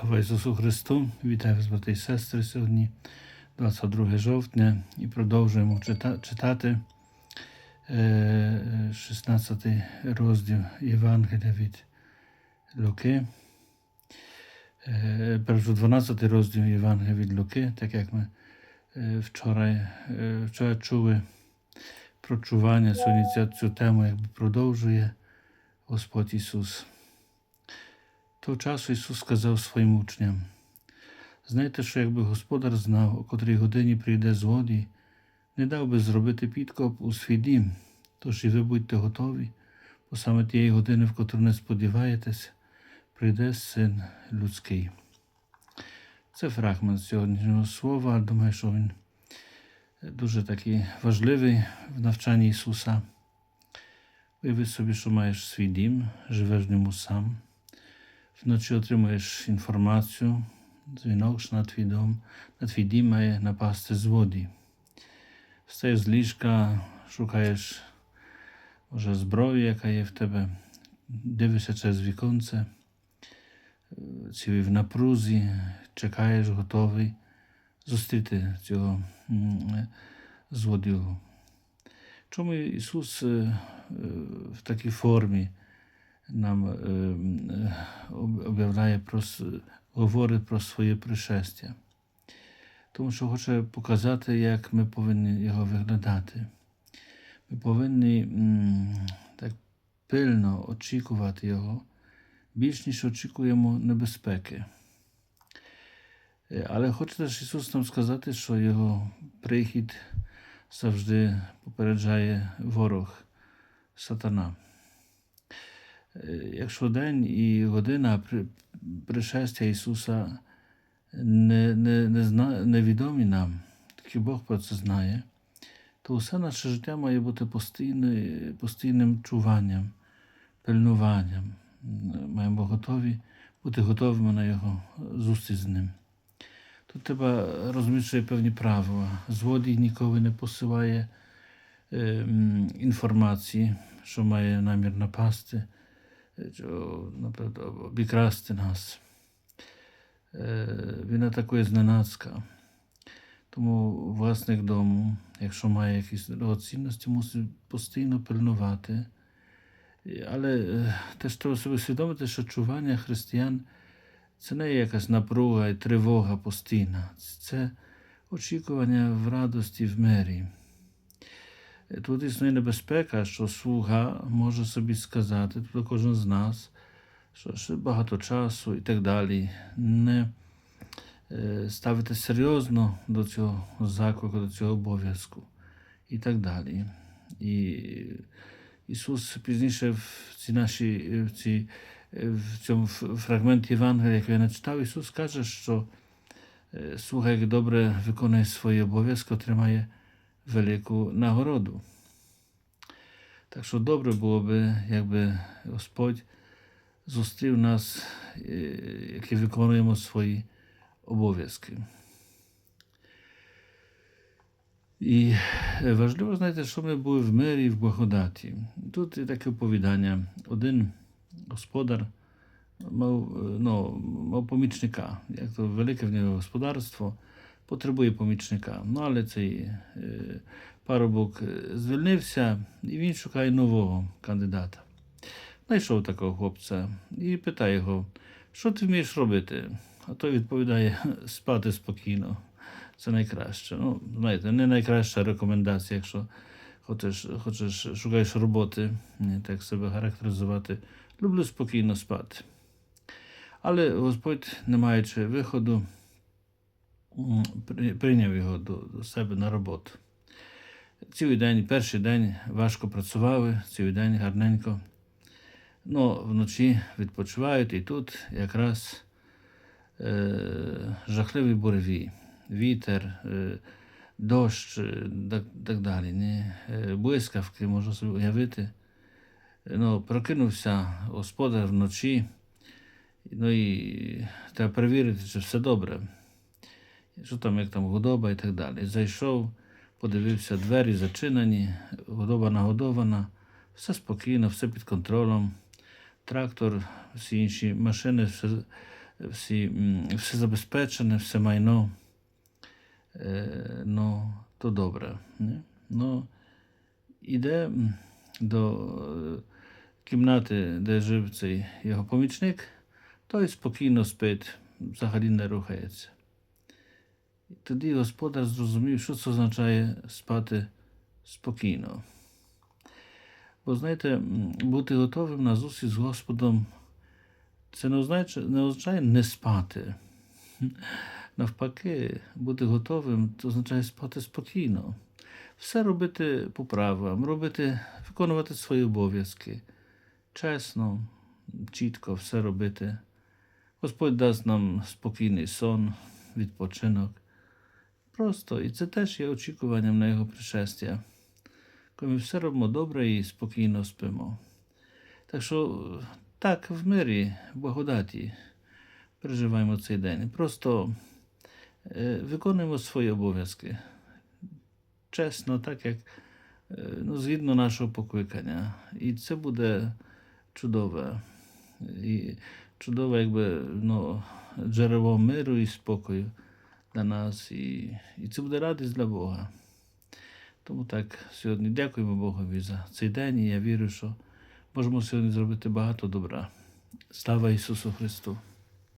Слава Ісусу Христу! Вітаю вас, брати і сестри. Сьогодні 22 жовтня і продовжуємо чита- читати е, 16 розділ Євангелія від Луки. Е, Першу 12 розділ Євангелія від Луки, так як ми е, вчора, е, вчора чули прочування, сьогодні ця, цю тему якби продовжує Господь Ісус. Того часу Ісус сказав своїм учням: знаєте, що якби господар знав, о котрій годині прийде злодій, не дав би зробити підкоп у свій дім, тож і ви будьте готові, бо саме тієї години, в котру не сподіваєтеся, прийде син людський. Це фрагмент сьогоднішнього слова. Думаю, що він дуже такий важливий в навчанні Ісуса. Уяви собі, що маєш свій дім, живеш в ньому сам. Вночі отримуєш інформацію, дзвінок, що на твій дом, на твій дім має напасти злодій. Встаєш з ліжка, шукаєш може, зброю, яка є в тебе, дивишся через віконце, цілий в напрузі, чекаєш, готовий зустріти цього злодію. Чому Ісус е, е, в такій формі? Нам е, е, об'являє про говорить про своє пришестя. Тому що хоче показати, як ми повинні його виглядати. Ми повинні так пильно очікувати його, більш ніж очікуємо небезпеки. Е, Але хоче теж Ісус нам сказати, що Його прихід завжди попереджає ворог, сатана. Е, Якщо день і година пришестя Ісуса не, не, не зна, невідомі нам, тільки Бог про це знає, то все наше життя має бути постійне, постійним чуванням, пильнуванням. Маємо готові, бути готовими на Його зустріч з ним. Тут треба розуміти, що є певні правила. Злодій ніколи не посилає е, інформації, що має намір напасти обікрасти нас. Е, Він атакує зненацька. Тому власник дому, якщо має якісь дорогоцінності, мусить постійно пильнувати. Але е, теж треба собі усвідомити, що чування християн це не якась напруга і тривога постійна. Це очікування в радості, в мирі. Тут існує небезпека, що слуга може собі сказати, тобто кожен з нас, що ще багато часу і так далі, не е, ставити серйозно до цього заклику, до цього обов'язку і так далі. І Ісус пізніше в цій нашій, в, цій, в цьому фрагменті Євангелія, який я начитав, Ісус каже, що е, слуга, як добре виконує свої обов'язки, отримає велику нагороду. Так що добре було би, якби Господь зустрів нас, е, які виконуємо свої обов'язки. І важливо, знаєте, що ми були в мирі і в благодаті. Тут є таке оповідання. Один господар мав, е, ну, мав помічника, як то велике в нього господарство, потребує помічника. Ну, але цей е, парубок е, звільнився, і він шукає нового кандидата. Знайшов такого хлопця і питає його, що ти вмієш робити? А той відповідає: спати спокійно. Це найкраще. Ну, знаєте, не найкраща рекомендація, якщо хочеш, хочеш шукаєш роботи, так себе характеризувати. Люблю спокійно спати. Але Господь, не маючи виходу, прийняв його до, до себе на роботу. Цілий день, перший день важко працювали, цілий день гарненько. Ну, вночі відпочивають, і тут якраз е, жахливий буревій, вітер, е, дощ, е, так, так далі. Не? Е, блискавки, можна собі уявити. Ну, прокинувся господар вночі, ну і треба перевірити, чи все добре. Що там, як там годоба і так далі. Зайшов, подивився, двері зачинені, годоба нагодована, все спокійно, все під контролем. Трактор, всі інші машини, все всі, все забезпечене, все майно, е, ну, то добре. Не? Ну, іде до е, кімнати, де жив цей його помічник, той спокійно спить, взагалі не рухається. І тоді господар зрозумів, що це означає спати спокійно. Бо знаєте, бути готовим на зустріч з Господом це не означає, не означає не спати. Навпаки, бути готовим це означає спати спокійно. Все робити по правилам, робити, виконувати свої обов'язки. Чесно, чітко все робити. Господь дасть нам спокійний сон, відпочинок. Просто, і це теж є очікуванням на Його пришестя. Коли ми все робимо добре і спокійно спимо. Так що так, в мирі, в благодаті переживаємо цей день. Просто е, виконуємо свої обов'язки. Чесно, так як е, ну, згідно нашого покликання. І це буде чудове. І чудове, якби ну, джерело миру і спокою для нас. І, і це буде радість для Бога. Тому так, сьогодні дякуємо Богові за цей день, і я вірю, що можемо сьогодні зробити багато добра. Слава Ісусу Христу!